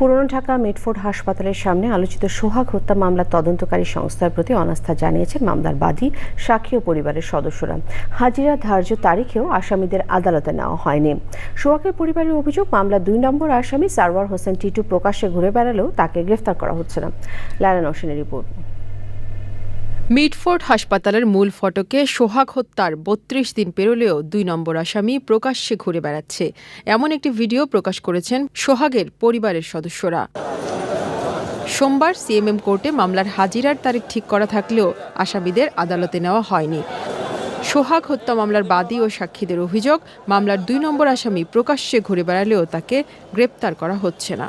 পুরনো ঢাকা মিটফোর্ড হাসপাতালের সামনে আলোচিত সোহাগ হত্যা মামলার তদন্তকারী সংস্থার প্রতি অনাস্থা জানিয়েছেন মামলার বাদী সাক্ষী ও পরিবারের সদস্যরা। হাজিরা ধার্য তারিখেও আসামিদের আদালতে নেওয়া হয়নি। সোহাগের পরিবারের অভিযোগ মামলা দুই নম্বর আসামি সারওয়ার হোসেন টিটু প্রকাশ্যে ঘুরে বেড়ালেও তাকে গ্রেফতার করা হচ্ছে না। লায়লা নসেনের রিপোর্ট। মিডফোর্ড হাসপাতালের মূল ফটকে সোহাগ হত্যার বত্রিশ দিন পেরোলেও দুই নম্বর আসামি প্রকাশ্যে ঘুরে বেড়াচ্ছে। এমন একটি ভিডিও প্রকাশ করেছেন সোহাগের পরিবারের সদস্যরা। সোমবার সিএমএম কোর্টে মামলার হাজিরার তারিখ ঠিক করা থাকলেও আসামিদের আদালতে নেওয়া হয়নি। সোহাগ হত্যা মামলার বাদী ও সাক্ষীদের অভিযোগ, মামলার দুই নম্বর আসামি প্রকাশ্যে ঘুরে বেড়ালেও তাকে গ্রেপ্তার করা হচ্ছে না।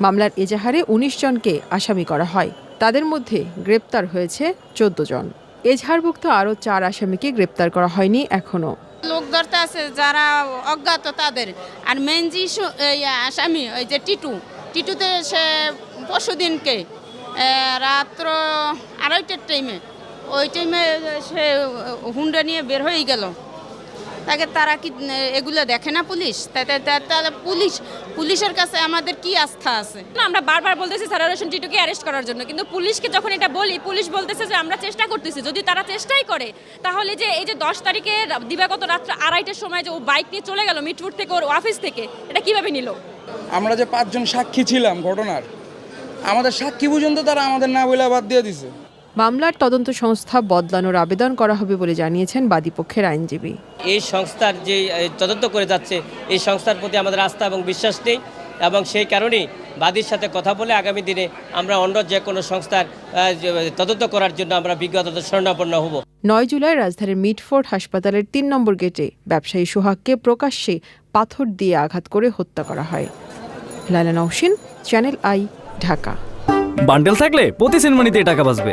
মামলার এজাহারে উনিশ জনকে আসামি করা হয়। তাদের মধ্যে গ্রেপ্তার হয়েছে চোদ্দ জন। এজাহারভুক্ত আরও চার আসামিকে গ্রেপ্তার করা হয়নি এখনও লোক ধরতে আছে যারা অজ্ঞাত তাদের। আর মেন আসামি, ওই যে টিটু। টিটুতে সে পরশু দিনকে রাত্র আড়াইটার টাইমে ওই টাইমে সে হুন্ডা নিয়ে বের হয়ে গেল। তাকে তারা কি এগুলো দেখে না পুলিশ? তাহলে পুলিশ পুলিশের কাছে আমাদের কি আস্থা আছে? না আমরা বারবার বলতেছি সারা রোশন টিটুকে অ্যারেস্ট করার জন্য কিন্তু পুলিশকে যখন এটা বলি পুলিশ বলতেছে যে আমরা চেষ্টা করতেছি যদি তারা চেষ্টাই করে তাহলে যে এই যে দশ তারিখে দিবাগত রাত্র আড়াইটার সময় যে ও বাইক নিয়ে চলে গেল মিটফুট থেকে ওর অফিস থেকে এটা কীভাবে নিল? আমরা যে পাঁচজন সাক্ষী ছিলাম ঘটনার আমাদের সাক্ষী পর্যন্ত তারা আমাদের না বলে বাদ দিয়ে দিছে। মামলার তদন্ত সংস্থা বদলানোর আবেদন করা হবে বলে জানিয়েছেন বাদীপক্ষের আইনজীবী। এই সংস্থার যে তদন্ত করে যাচ্ছে এই সংস্থার প্রতি আমাদের আস্থা এবং বিশ্বাস নেই এবং সেই কারণেই বাদীর সাথে কথা বলে আগামী দিনে আমরা অন্য যে কোনো সংস্থার তদন্ত করার জন্য আমরা বিজ্ঞত স্বর্ণাপন্ন হব। নয় জুলাই রাজধানীর মিটফোর্ড হাসপাতালের তিন নম্বর গেটে ব্যবসায়ী সোহাগকে প্রকাশ্যে পাথর দিয়ে আঘাত করে হত্যা করা হয়। Lala Nowshin channel I Dhaka. Bundle থাকলে প্রতি সেনমানিতে টাকা বাঁচবে।